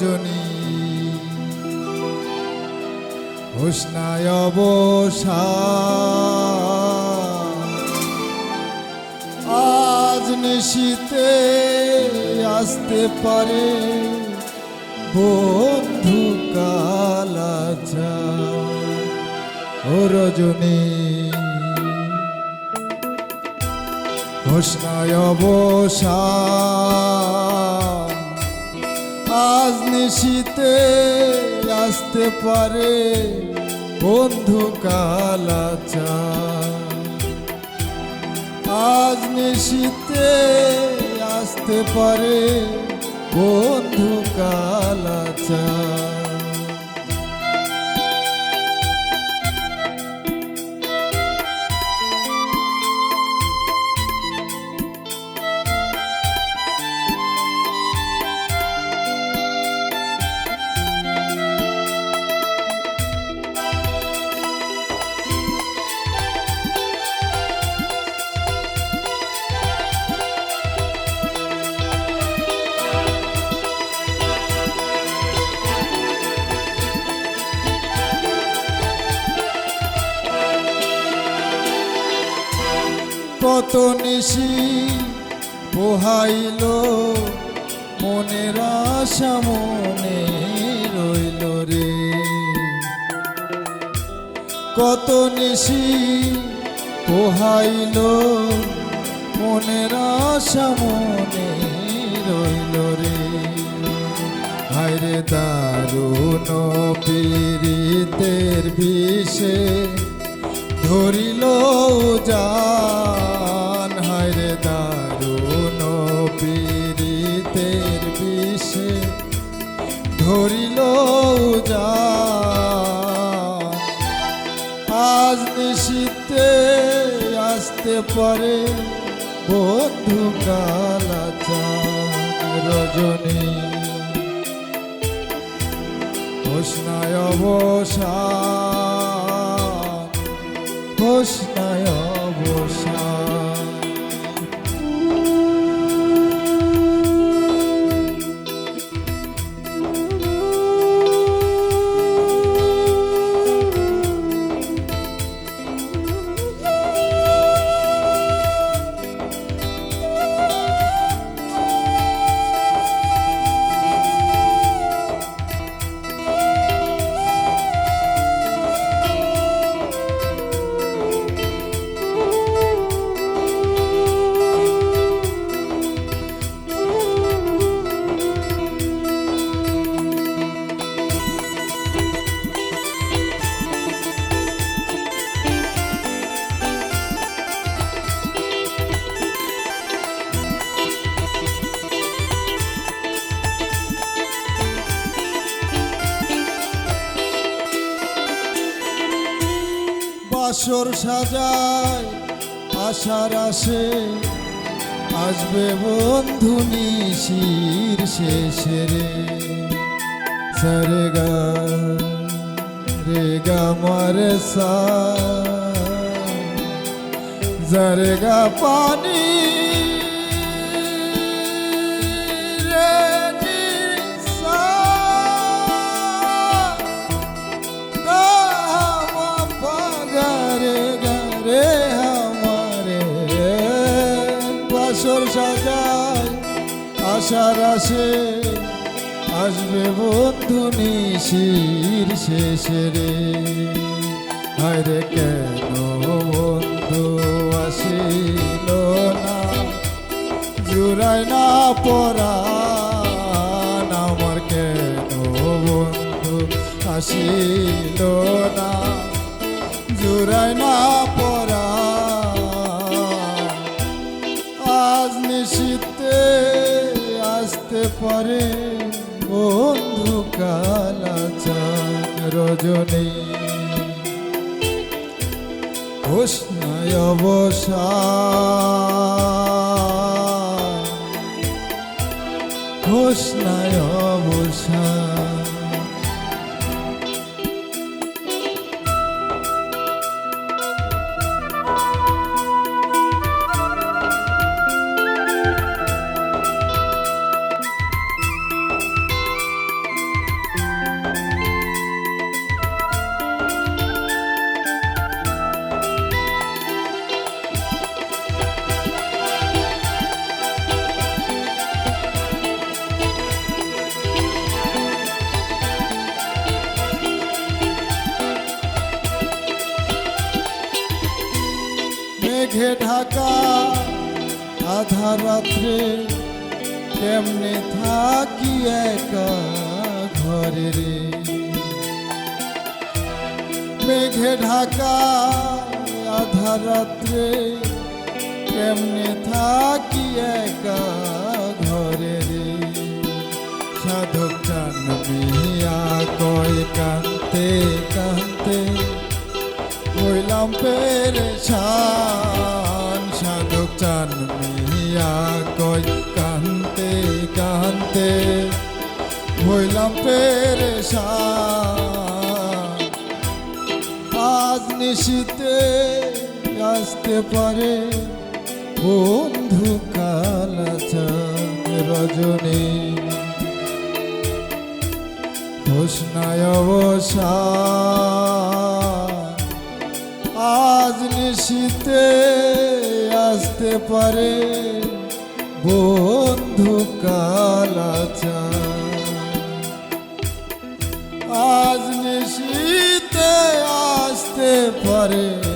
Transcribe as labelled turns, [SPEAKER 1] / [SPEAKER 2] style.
[SPEAKER 1] রজনী। উষ্ণায় আজ নিশীতে আসতে পারে বন্ধু কালাচা। ও রজনী। ঘোষণায় অবসান আজ নিশিতে আসতে পারে বন্ধু কালাচা। আজ নিশিতে আসতে পারে বন্ধু কালাচা। কত নিশি পোহাইল, মনের আশা মনে রইল রে। কত নিশি পোহাইল, মনের আশা মনে রইল রে। হায়রে দারুণ পীড়িতের বিষে ধরিল জান ধরিল আজ নিশীতে আসতে পারে বন্ধু কালাচান রজনী। ঘোষণায় অবসান ঘোষণায় অবসান বাসর সাজায়, আশার আসে। আসবে বন্ধু নিশির শেষে রে। সরে গা, রে গা মারে সা গা পানি সাজায়, আশার আসে, আসবে বন্ধু নিশির শেষে রে। হায়রে কেন বন্ধু আসিল না? জুড়াই না পরা আমার কেন বন্ধু আসিল না? জুড়াই না পরা আজ নিশীতে আসতে পারে বন্ধু কালাচান রজনী। উষ্ণয় অবসান। ঘোষণায় মেঘে ঢাকা আধা রাত্রে কেমনে থাকি একা ঘরে রে? মেঘে ঢাকা আধা রাত্রে কেমনে থাকি একা ঘরে রে? সাধক চান মিয়া কয় কান্তে কান্তে হইলাম সাধক চান মিয়া কয় কান্তে কান্তে। হইলাম পেরেছান আজ নিশীতে আসতে পারে বন্ধু কালাচান রজনী। ঘোষণায় আজ নিশীতে আসতে পারে। বন্ধু কালাচা। আজ নিশীতে আসতে পারে।